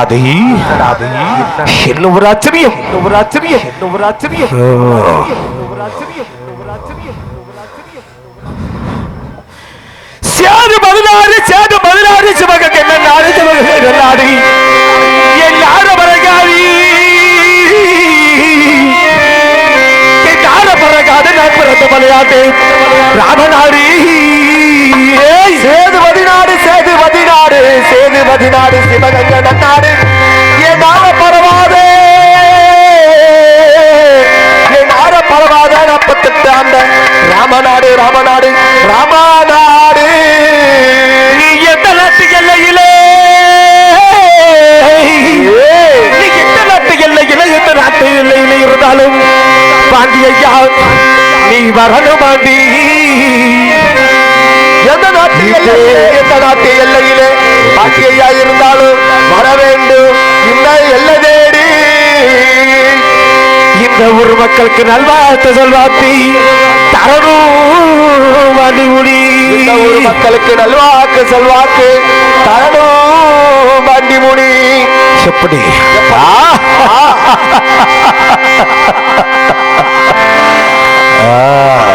என்னடா என்ன ஒரு ஆச்சரியம் என்ன ஒரு ஆச்சரியம் என்ன ஒரு ஆச்சரியம் சேது பதினாறு சேது பதினாறு சிவகங்கை நாடு சிவகங்கை நாடு பரகாது நான் பிறந்த விளையாட்டு ராமநாடு சேது பதினாடு சேது சேது சிவகங்கை நன்னாடு நாற்பத்தெட்டு ஆண்ட ராமநாடு ராமநாடு ராமநாடு. நீ எந்த நாட்டு எல்லையிலே நீ எந்த நாட்டு எல்லையிலே? எந்த நாட்டு எல்லையிலே இருந்தாலும் பாண்டி ஐயா நீ வரணும் பாண்டி. எந்த நாட்டு எல்லையிலே? எந்த நாட்டு இந்த ஊர் மக்களுக்கு நல்வாழ்த்து சொல்வாத்தி. தரணும் வலிமுடி இந்த ஊர் மக்களுக்கு நல்வாக்கு சொல்வாக்கு தரணும் வண்டிமுடி எப்படி கொட்டனல்லே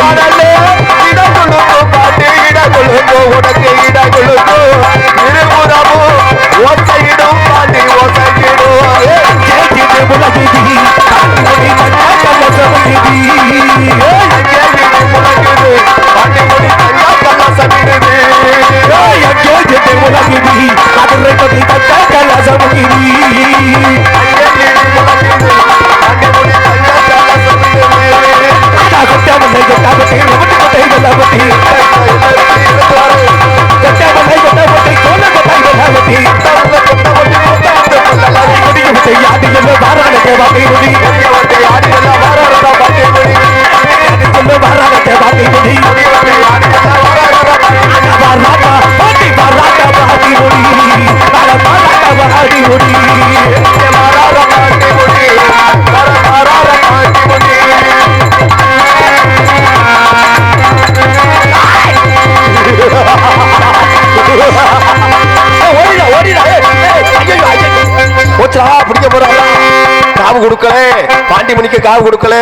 உனக்கு போச்சுடா கொடுக்கல. பாண்டி மணிக்கு காவு கொடுக்கல.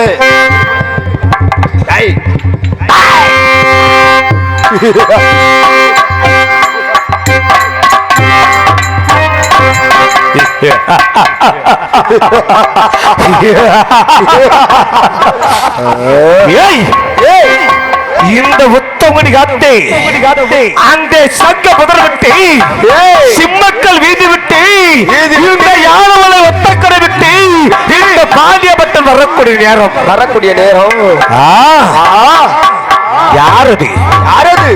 இந்த உத்தமணி காத்தே. அந்த சங்க புதர் விட்டு சிம்மக்கல் வீதி விட்டு இந்த வரக்கூடிய நேரம். வரக்கூடிய நேரம். யாரது? யாரது?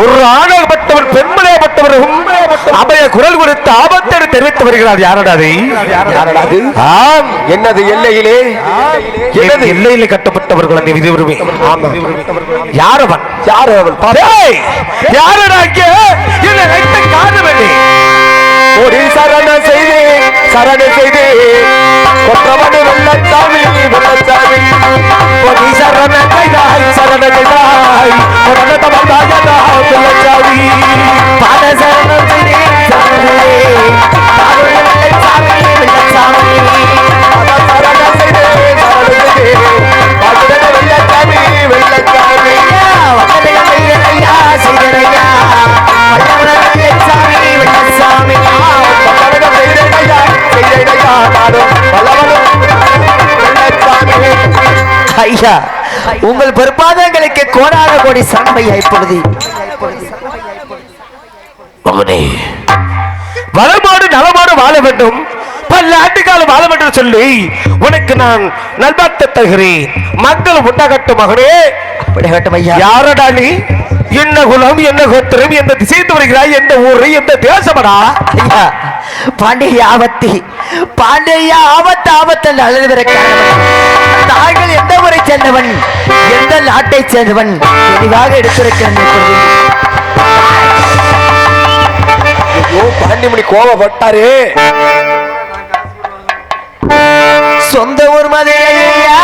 ஒரு ஆணகப்பட்டவர் பெண்மனையப்பட்டவர் அபய குரல் கொடுத்து ஆபத்தை தெரிவித்து வருகிறார். யாரடா அது? யாரடா அது? ஆம் என்னது எல்லையிலே? எனது எல்லையில் கட்டப்பட்டவர்கள் அந்த விதி உரிமை யாரவன்? யாரு அவள் டேய், யாரடா இங்க? என்ன வைத்த காரணமே ஒரு சரண செய்தி. சரண செய்தி கொற்றவனு வெள்ளச்சாமி வெள்ளச்சாமி சரண ஐயா உங்கள் பொறுப்பாதங்களுக்கு கோடான கோடி சரண்மையா இப்பொழுது மகனே வளமாடு நலமாடு வாழ வேண்டும். பல ஆண்டுகாலம் வாழ வேண்டும் சொல்லி உனக்கு நான் நல்வாழ்த்து தருகிறேன். மக்கள் உண்டாகட்டும் மகனே அப்படியாகட்டும் ஐயா. யாரடா நீ? என்ன குலம் என்ன கோத்திரம் எந்த திசைத்து வருகிறாய் எந்த ஊரு எந்த தேசமடா? ஐயா பாண்டிய ஆபத்து பாண்டிய ஆபத்து ஆபத்து அழுதுவர தாங்கள் எந்த ஊரை சேர்ந்தவன்? எந்த நாட்டை சேர்ந்தவன்? தெளிவாக எடுத்திருக்கிறேன். ஐயோ பாண்டிமணி கோவப்பட்டாரு. சொந்த ஊர் மதுரையா?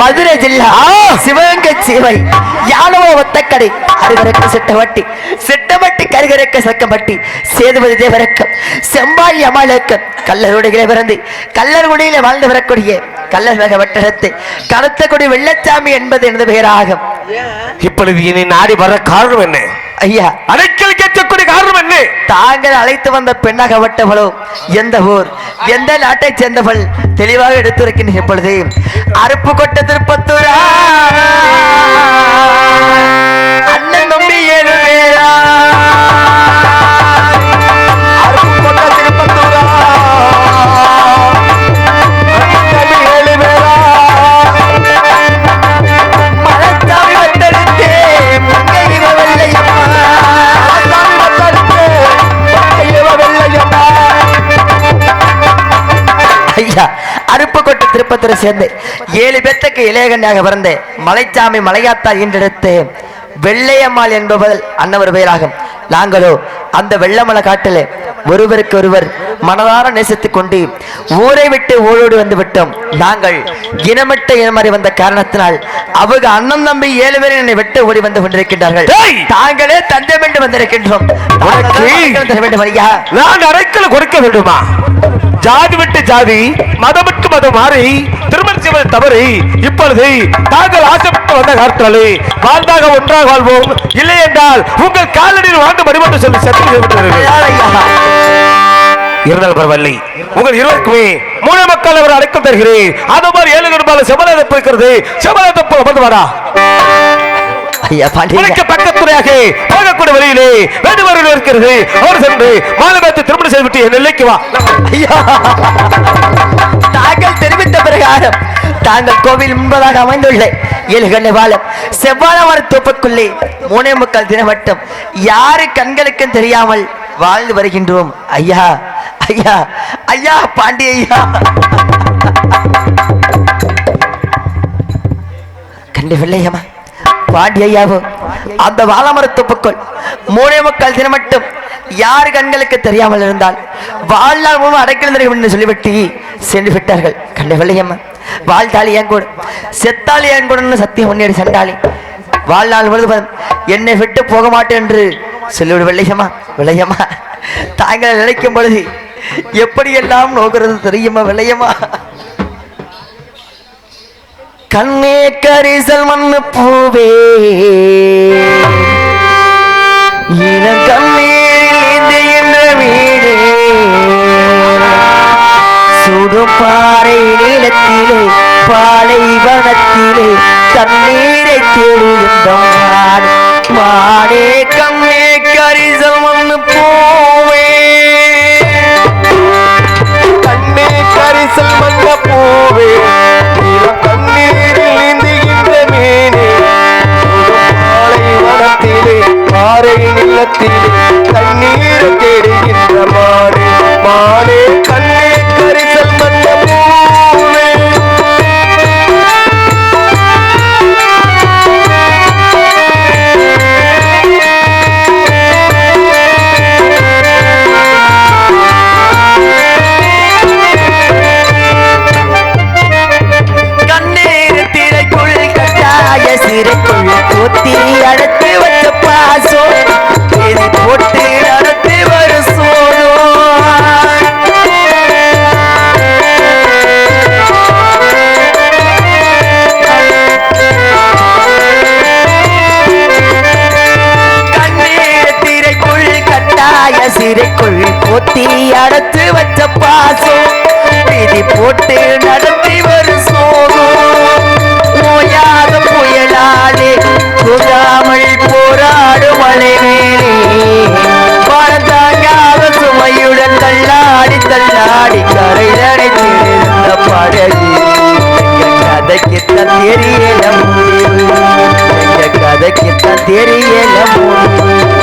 மதுரை ஜில்லா. சிவகங்கை சீவை. யானவ ஒத்தக்கடை. அருகரக்க சிட்டவட்டி. சிட்டவட்டி கருகரக்க சக்கம்பட்டி. சேதுபதி தேவரக்கம் செம்பாய் அமலக்கம் கல்லருடைய பிறந்து. கல்லர்குடியில வாழ்ந்து வரக்கூடிய கல்லர் வக வட்டரத்தை கருத்த கொடி வெள்ளச்சாமி என்பது எனது பெயராகும். இப்பொழுது இனி நாடி வர காரணம் என்ன? ஐயா. அடைக்கல் கேட்கக்கூடிய காரணம் என்ன தாங்கள் அழைத்து வந்த பெண்ணாகப்பட்டவளோ எந்த ஊர் எந்த நாட்டைச் சேர்ந்தவள் தெளிவாக எடுத்திருக்கின்ற இப்பொழுது அருப்பு கொட்ட திருப்பத்தூரா திருப்பத்தூரை சேர்ந்து ஏழு பேத்துக்கு இளையகன்யாக பிறந்த மலைச்சாமி மலையாத்தா ஈன்றெடுத்து வெள்ளையம்மாள் என்பவள் அன்னவர் பெயராகும். நாங்களோ அந்த வெள்ளமலை காட்டிலே ஒருவருக்கு ஒருவர் மனதார நேசித்துக் கொண்டு ஊரை விட்டு ஓடோடி வந்து விட்டோம். நாங்கள் இனமிட்ட இனமாறி வந்த காரணத்தினால் அவங்க அண்ணன் தம்பி ஏழு பேர் என்னை விட்டு ஓடி வந்து கொண்டிருக்கின்றார்கள்! தாங்களே என்று வந்திருக்கின்றோம். வேண்டும் ஐயா. நான் அடைக்கல் கொடுக்க வேண்டுமா? ஜாதி விட்டு ஜாதி மதம் விட்டு மதம் மாறி திருமணம் செய்வது தவறு இப்பொழுது தாங்கள் ஆசைப்பட்டு வந்த காலத்திலே வாழ்ந்தாக ஒன்றாக வாழ்வோம். இல்லை என்றால் உங்கள் காலடியில் வாழ்ந்து மடிமட்டு சொல்லி சத்தியம் ஐயா இருந்தால் பரவாயில்லை. உங்கள் இருவருக்குமே மூல மக்கள் அவர் அடைக்கம் தருகிறேன். அது மாதிரி ஏழு குடும்பால செமலதப்பு இருக்கிறது செமலதப்பு அமர்ந்து வரா உனக்கு பக்கத்துறையாக வழியிலே வேண்டுமாறு இருக்கிறது. அவர் சென்று மாலபேத்து திருமணம் செய்துவிட்டு என் எல்லைக்கு வா. ஐயா தாங்கள் தெரிவித்த பிரகாரம் தாங்கள் கோவில் முன்பதாக அமைந்துள்ள. ஏழுகண்ண பாலம் செவ்வாழமர தோப்புக்குள்ளே மூணே முக்கால் தினம் மட்டும் யாரு கண்களுக்கும் தெரியாமல் வாழ்ந்து வருகின்றோம். ஐயா ஐயா ஐயா பாண்டி ஐயா. கண்டு பாண்டி அந்த அந்த வாழமரத்தொப்புக்குள் மூணே முக்கால் தினம் மட்டும் யார் கண்களுக்கு தெரியாமல் இருந்தால் வாழ்நாள் மூலம் அடைக்கல் என்று சொல்லிவிட்டு சென்று விட்டார்கள். கண்டவில்லையம்மா வாழ்த்தாளி ஏன் கூட? செத்தாளி என் கூடன்னு சத்தியம் முன்னேறி சென்றாளி. வாழ்நாள் முழுவதும் என்னை விட்டு போக மாட்டேன் என்று சொல்லிவிடு வெள்ளையம்மா வெள்ளையம்மா தாங்கள் நினைக்கும் பொழுது எப்படியெல்லாம் நோக்கிறது தெரியுமா? வெள்ளையம்மா கண்ணே கரிசல் மண்ணு பூவே. இளம் கண்ணீரில் என்ற வீடே. சுடுபாறை நிலத்திலே நீளத்திலே பாலைவனத்திலே தண்ணீரை தேடுகின்ற மாடு மாடே கண்ணே கரிசல் மண்ணு பூவே. கண்ணே கரிசல் மண்ண பூவே. நிலத்திலே கட்டாய போத்தி கொத்தி அடைத்து வச்ச பாசம் விதி போட்டு நடத்தி வரும் சோகம் ஓயாத புயலாலே புகாமல் போராடும் மலை. மேலே சுமையுடன் தள்ளாடி தள்ளாடி கரை நடைத்திருந்த படகு. எங்க கதைக்குத்தான் தெரியல முடிவு எங்க கதைக்குத்தான் தெரியல முடிவு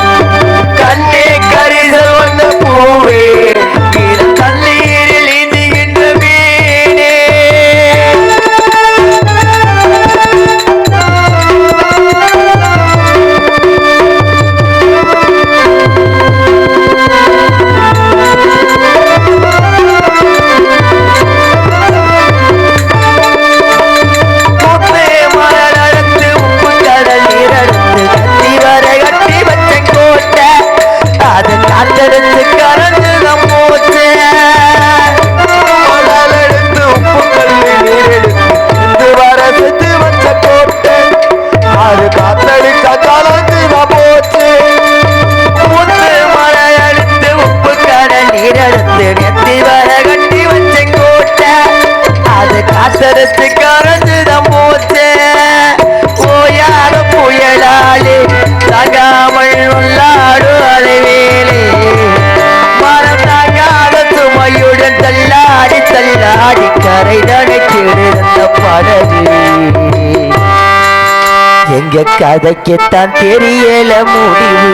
எங்க கதைக்குத்தான் தெரியல முடிவு.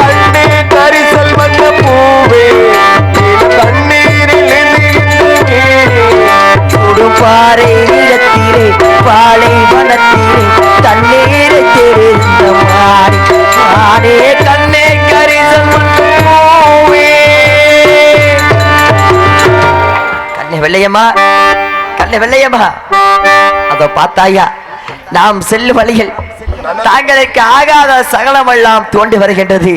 கண்ணே கரிசல் வந்த பூவே சுடுபாறை நிலத்திலே பாலை வனத்திலே தண்ணீரை தெரிந்த மாறி மாடே கண்ணே கரிசல் கண்ணே வெள்ளையம்மா கண்ணே வெள்ளையம்மா. அதோ பார்த்தாயா? நாம் செல்லும் வழியில் தாங்களுக்கு ஆகாத சகலமெல்லாம் தோண்டி வருகின்றது.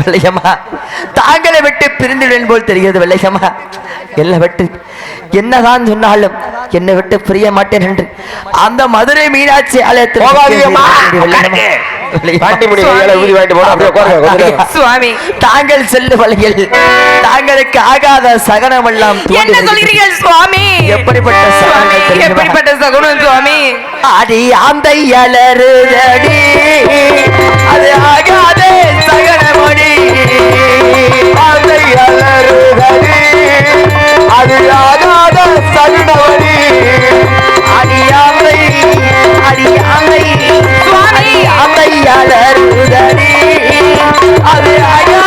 வெள்ளையம்மா தாங்களை விட்டு பிரிந்துவிடுவேன் போல் தெரிகிறது வெள்ளையம்மா. என்னை விட்டு என்னதான் சொன்னாலும் என்னை விட்டு பிரிய மாட்டேன் என்று அந்த மதுரை மீனாட்சி ஆலயத்தில் சுவாமி. தாங்கள் செல்லும் வழியில் தாங்களுக்கு ஆகாத சகனமெல்லாம் தோண்டி என்ன. சொல்கிறீர்கள் சுவாமி? எப்படிப்பட்ட சுவாமி சகனம்? எப்படிப்பட்ட சகுனம் சுவாமி? அடி அந்த அலறுதடி அது ஆகாதே சகனமடி. அலறுதடி, அது ஆகாத சகுனவடி. அது ஆகாதே